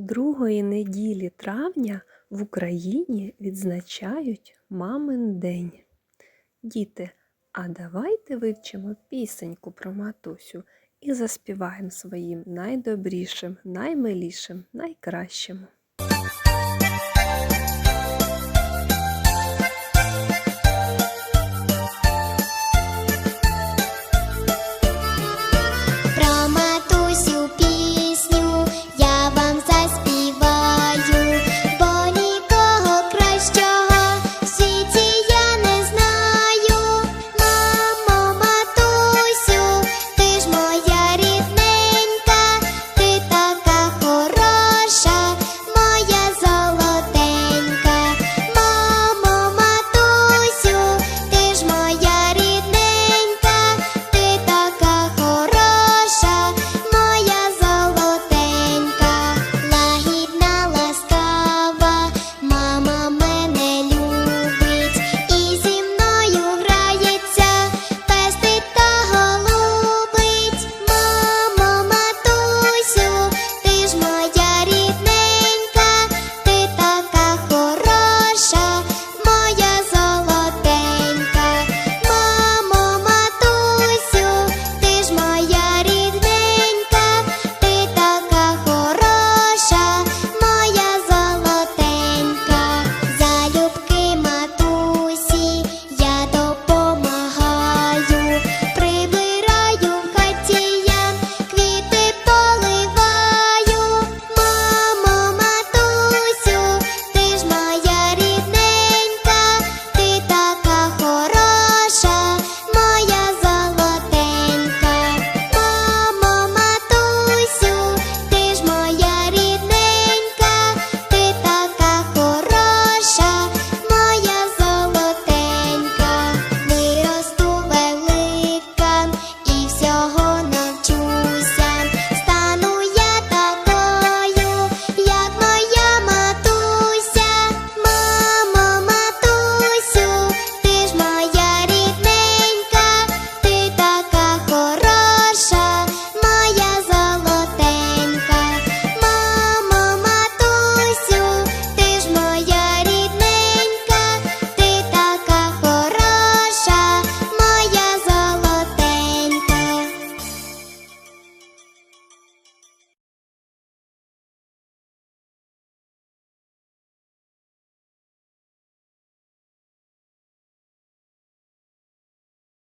Другої неділі травня в Україні відзначають Мамин день. Діти, а давайте вивчимо пісеньку про матусю і заспіваємо своїм найдобрішим, наймилішим, найкращим.